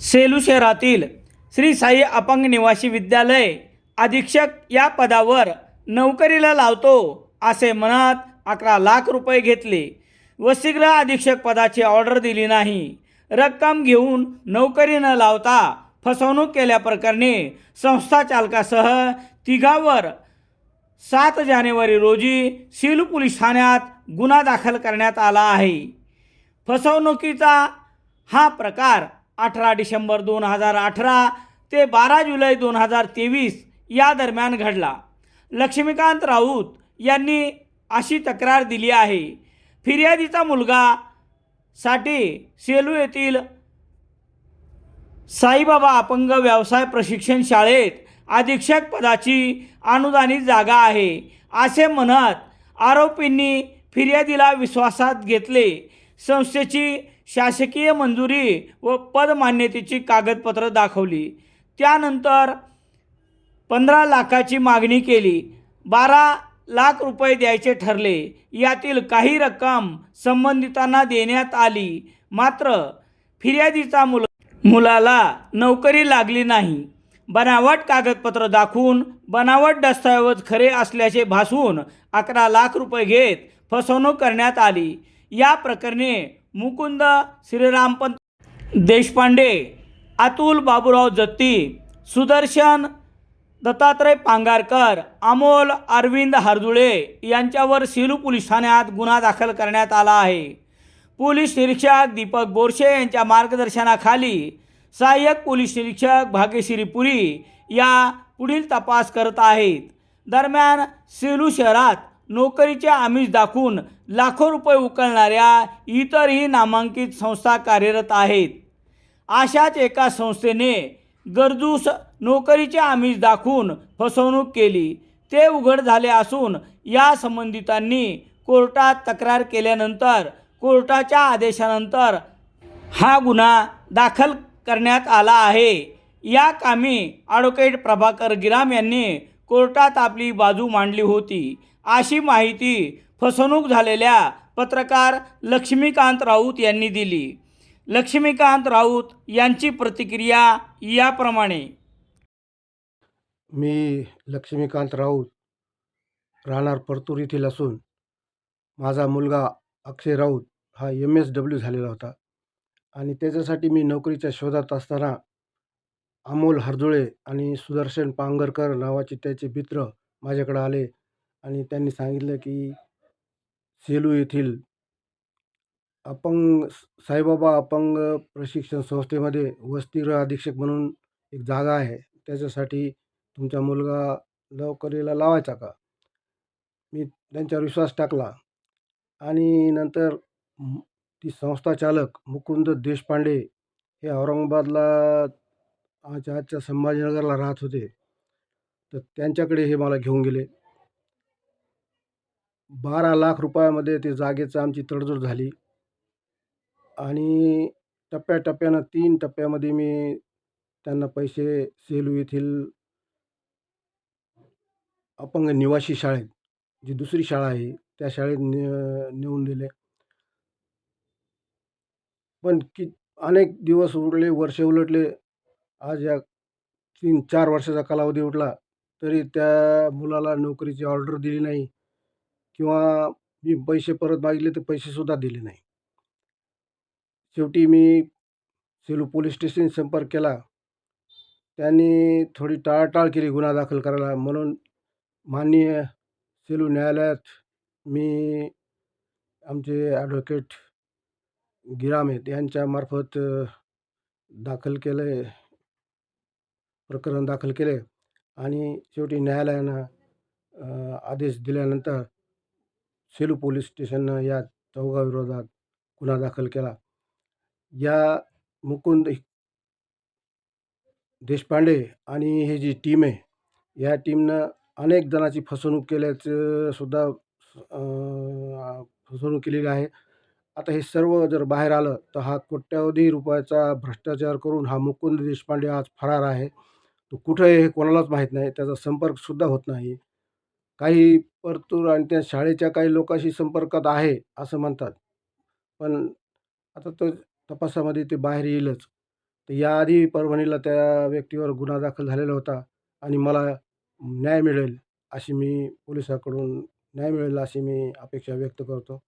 सेलू शहरातील श्री साई अपंग निवासी विद्यालय अधीक्षक या पदावर नोकरीला लावतो असे म्हणत अकरा लाख रुपये घेतले वसतिगृह अधीक्षक पदाची ऑर्डर दिली नाही. रक्कम घेऊन नोकरी न लावता फसवणूक केल्याप्रकरणी संस्था चालकासह तिघावर सात जानेवारी रोजी सेलू पोलीस ठाण्यात गुन्हा दाखल करण्यात आला आहे. फसवणुकीचा हा प्रकार अठरा डिसेंबर दोन हजार अठरा ते बारा जुलै दोन हजार तेवीस या दरम्यान घडला. लक्ष्मीकांत राऊत यांनी अशी तक्रार दिली आहे. फिर्यादीचा मुलगा साठी सेलू येथील साईबाबा अपंग व्यवसाय प्रशिक्षण शाळेत अधीक्षक पदाची अनुदानित जागा आहे असे म्हणत आरोपींनी फिर्यादीला विश्वासात घेतले. संस्थेची शासकीय मंजुरी व पदमान्यतेची कागदपत्र दाखवली. त्यानंतर पंधरा लाखाची मागणी केली. बारा लाख रुपये द्यायचे ठरले. यातील काही रक्कम संबंधितांना देण्यात आली. मात्र फिर्यादीचा मुल मुलाला नोकरी लागली नाही. बनावट कागदपत्र दाखवून बनावट दस्तऐवज खरे असल्याचे भासून अकरा लाख रुपये घेत फसवणूक करण्यात आली. या प्रकरणी मुकुंद श्रीरामपंत देशपांडे अतुल बाबूराव जत्ती सुदर्शन दत्तात्रय पांगारकर अमोल अरविंद हरदुळे यांच्यावर सेलू पोलीस ठाण्यात गुन्हा दाखल करण्यात आला आहे. पोलीस निरीक्षक दीपक बोरशे यांच्या मार्गदर्शनाखाली सहाय्यक पोलीस निरीक्षक भाग्यश्री पुरी या पुढील तपास करत आहेत. दरम्यान सेलू शहरात नोकरीचे आमिष दाखवून लाखो रुपये उकळणाऱ्या इतरही नामांकित संस्था कार्यरत आहेत. अशाच एका संस्थेने गरजूस नोकरीचे आमिष दाखवून फसवणूक केली. ते उघड झाले असून या संबंधितांनी कोर्टात तक्रार केल्यानंतर कोर्टाच्या आदेशानंतर हा गुन्हा दाखल करण्यात आला आहे. या कामी ॲडव्होकेट प्रभाकर गिराम यांनी कोर्टात आपली बाजू मांडली होती. अशी माहिती फसवणूक झालेल्या पत्रकार लक्ष्मीकांत राऊत यांनी दिली. लक्ष्मीकांत राऊत यांची प्रतिक्रिया याप्रमाणे. मी लक्ष्मीकांत राऊत राहणार परतूर येथील असून माझा मुलगा अक्षय राऊत हा एम एस डब्ल्यू झालेला होता आणि त्याच्यासाठी मी नोकरीच्या शोधात असताना अमोल हरजुळे आणि सुदर्शन पांगरकर नावाचे त्याचे मित्र माझ्याकडे आले आणि त्यांनी सांगितलं की सेलू येथील अपंग साईबाबा अपंग प्रशिक्षण संस्थेमध्ये वसतिगृह अधीक्षक म्हणून एक जागा आहे. त्याच्यासाठी तुमचा मुलगा लवकरीला लावायचा का? मी त्यांच्यावर विश्वास टाकला. आणि नंतर ती संस्था चालक मुकुंद देशपांडे हे औरंगाबादला आजच्या आजच्या संभाजीनगरला राहत होते. तर त्यांच्याकडे हे मला घेऊन गेले. बारा लाख रुपयामध्ये ते जागेचं आमची तडजोड झाली. आणि टप्प्याटप्प्यानं तीन टप्प्यामध्ये मी त्यांना पैसे सेलू येथील अपंग निवासी शाळेत जी दुसरी शाळा आहे त्या शाळेत ने नेऊन दिले. पण कि अनेक दिवस उरले वर्ष उलटले. आज या तीन चार वर्षाचा कालावधी उठला तरी त्या मुलाला नोकरीची ऑर्डर दिली नाही. किंवा मी पैसे परत मागितले तर पैसेसुद्धा दिले नाही. शेवटी मी सेलू पोलीस स्टेशन संपर्क केला. त्यांनी थोडी टाळाटाळ केली गुन्हा दाखल करायला. म्हणून माननीय सेलू न्यायालयात मी आमचे ॲडव्होकेट गिराम आहेत यांच्यामार्फत दाखल केले प्रकरण दाखल केले. आणि शेवटी न्यायालयानं आदेश दिल्यानंतर सेलू पोलीस स्टेशननं या चौघाविरोधात गुन्हा दाखल केला. या मुकुंद देशपांडे आणि हे जी टीम आहे या टीमनं अनेक जणाची फसवणूक केल्याचं सुद्धा फसवणूक केलेली आहे. आता हे सर्व जर बाहेर आलं तर हा कोट्यावधी रुपयाचा भ्रष्टाचार करून हा मुकुंद देशपांडे आज फरार आहे. तो कुठं आहे हे कोणालाच माहीत नाही. त्याचा संपर्कसुद्धा होत नाही. काही परतूर आणि त्या शाळेच्या काही लोकांशी संपर्कात आहे असं म्हणतात. पण आता तो तपासामध्ये ते बाहेर येईलच. तर याआधी परभणीला त्या व्यक्तीवर गुन्हा दाखल झालेला होता आणि मला न्याय मिळेल अशी मी पोलिसाकडून न्याय मिळेल अशी मी अपेक्षा व्यक्त करतो.